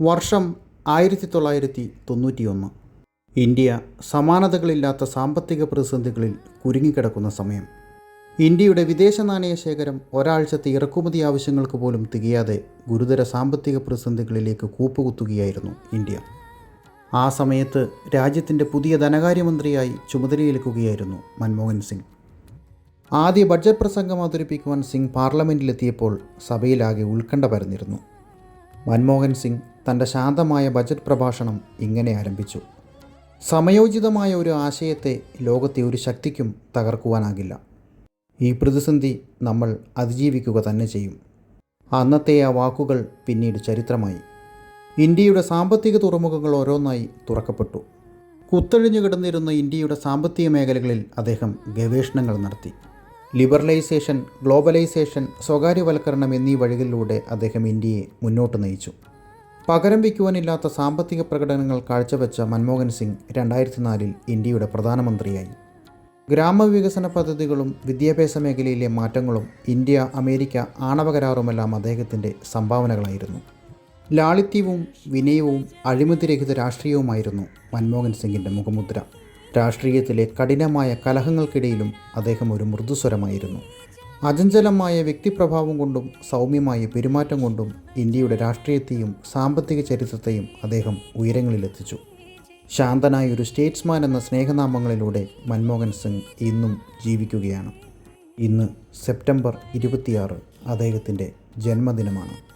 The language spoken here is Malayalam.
വർഷം ആയിരത്തി തൊള്ളായിരത്തി തൊണ്ണൂറ്റിയൊന്ന് ഇന്ത്യ സമാനതകളില്ലാത്ത സാമ്പത്തിക പ്രതിസന്ധികളിൽ കുരുങ്ങിക്കിടക്കുന്ന സമയം. ഇന്ത്യയുടെ വിദേശ നാണയ ശേഖരം ഒരാഴ്ചത്തെ ഇറക്കുമതി ആവശ്യങ്ങൾക്ക് പോലും തികയാതെ ഗുരുതര സാമ്പത്തിക പ്രതിസന്ധികളിലേക്ക് കൂപ്പുകുത്തുകയായിരുന്നു ഇന്ത്യ. ആ സമയത്ത് രാജ്യത്തിന്റെ പുതിയ ധനകാര്യമന്ത്രിയായി ചുമതലയേൽക്കുകയായിരുന്നു മൻമോഹൻ സിംഗ്. ആദ്യ ബഡ്ജറ്റ് പ്രസംഗം അവതരിപ്പിക്കുവാൻ സിംഗ് പാർലമെന്റിലെത്തിയപ്പോൾ സഭയിലാകെ ഉത്കണ്ഠ പരന്നിരുന്നു. മൻമോഹൻ സിംഗ് തന്റെ ശാന്തമായ ബജറ്റ് പ്രഭാഷണം ഇങ്ങനെ ആരംഭിച്ചു. സമയോചിതമായ ഒരു ആശയത്തെ ലോകത്തെ ഒരു ശക്തിക്കും തകർക്കുവാനാകില്ല. ഈ പ്രതിസന്ധി നമ്മൾ അതിജീവിക്കുക തന്നെ ചെയ്യും. അന്നത്തെ ആ വാക്കുകൾ പിന്നീട് ചരിത്രമായി. ഇന്ത്യയുടെ സാമ്പത്തിക തുറമുഖങ്ങൾ ഓരോന്നായി തുറക്കപ്പെട്ടു. കുത്തഴിഞ്ഞു കിടന്നിരുന്ന ഇന്ത്യയുടെ സാമ്പത്തിക മേഖലകളിൽ അദ്ദേഹം ഗവേഷണങ്ങൾ നടത്തി. ലിബറലൈസേഷൻ ഗ്ലോബലൈസേഷൻ സ്വകാര്യവൽക്കരണം എന്നീ വഴികളിലൂടെ അദ്ദേഹം ഇന്ത്യയെ മുന്നോട്ട് നയിച്ചു. പകരം വയ്ക്കുവാനില്ലാത്ത സാമ്പത്തിക പ്രകടനങ്ങൾ കാഴ്ചവെച്ച മൻമോഹൻ സിംഗ് രണ്ടായിരത്തി നാലിൽ ഇന്ത്യയുടെ പ്രധാനമന്ത്രിയായി. ഗ്രാമവികസന പദ്ധതികളും വിദ്യാഭ്യാസ മേഖലയിലെ മാറ്റങ്ങളും ഇന്ത്യ അമേരിക്ക ആണവ കരാറുമെല്ലാം അദ്ദേഹത്തിന്റെ സംഭാവനകളായിരുന്നു. ലാളിത്യവും വിനയവും അഴിമതിരഹിത രാഷ്ട്രീയവുമായിരുന്നു മൻമോഹൻ സിംഗിന്റെ മുഖമുദ്ര. രാഷ്ട്രീയത്തിലെ കഠിനമായ കലഹങ്ങൾക്കിടയിലും അദ്ദേഹം ഒരു മൃദുസ്വരമായിരുന്നു. അചഞ്ചലമായ വ്യക്തിപ്രഭാവം കൊണ്ടും സൗമ്യമായ പെരുമാറ്റം കൊണ്ടും ഇന്ത്യയുടെ രാഷ്ട്രീയത്തെയും സാമ്പത്തിക ചരിത്രത്തെയും അദ്ദേഹം ഉയരങ്ങളിലെത്തിച്ചു. ശാന്തനായ ഒരു സ്റ്റേറ്റ്സ്മാൻ എന്ന സ്നേഹനാമങ്ങളിലൂടെ മൻമോഹൻ സിംഗ് ഇന്നും ജീവിക്കുകയാണ്. ഇന്ന് സെപ്റ്റംബർ ഇരുപത്തിയാറ് അദ്ദേഹത്തിന്റെ ജന്മദിനമാണ്.